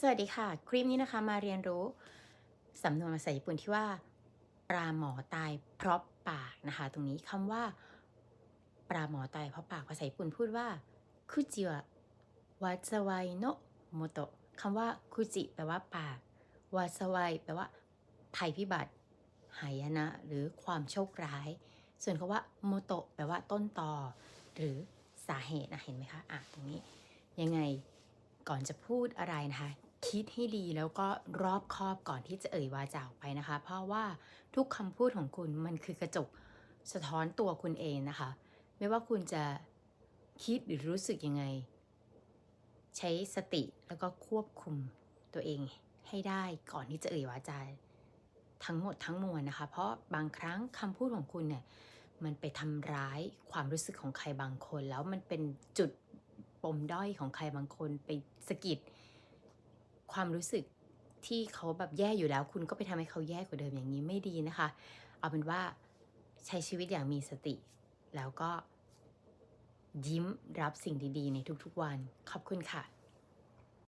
สวัสดีค่ะ คลิปนี้นะคะมาเรียนรู้สำนวนภาษาญี่ปุ่นที่ว่า ปลาหมอตายเพราะปากนะคะ ตรงนี้คำว่า ปลาหมอตายเพราะปากภาษาญี่ปุ่นพูดว่าคุจิวะวาซาวายโนะโมโตะคำว่าคุจิแปลว่าปากวาซาวายแปลว่าภัยพิบัติ หายนะ หรือความโชคร้าย ส่วนคำว่าโมโตะแปลว่าต้นตอหรือสาเหตุนะเห็นไหมคะอะตรงนี้ยังไงก่อนจะพูดอะไรนะคะ คิดให้ดีแล้วก็รอบคอบก่อนที่จะเอ่ยวาจาออกไปนะคะ เพราะว่าทุกคำพูดของคุณมันคือกระจกสะท้อนตัวคุณเองนะคะ ไม่ว่าคุณจะคิดหรือรู้สึกยังไง ใช้สติแล้วก็ควบคุมตัวเองให้ได้ก่อนที่จะเอ่ยวาจาทั้งหมดทั้งมวลนะคะ เพราะบางครั้งคำพูดของคุณเนี่ยมันไปทำร้ายความรู้สึกของใครบางคน แล้วมันเป็นจุดปมด้อยของใครบางคนไปสะกิด ความรู้สึกที่เขาแบบแย่อยู่แล้ว คุณก็ไปทำให้เขาแย่กว่าเดิมอย่างนี้ไม่ดีนะคะ เอาเป็นว่าใช้ชีวิตอย่างมีสติ แล้วก็ยิ้มรับสิ่งดีๆ ในทุกๆวัน ขอบคุณค่ะ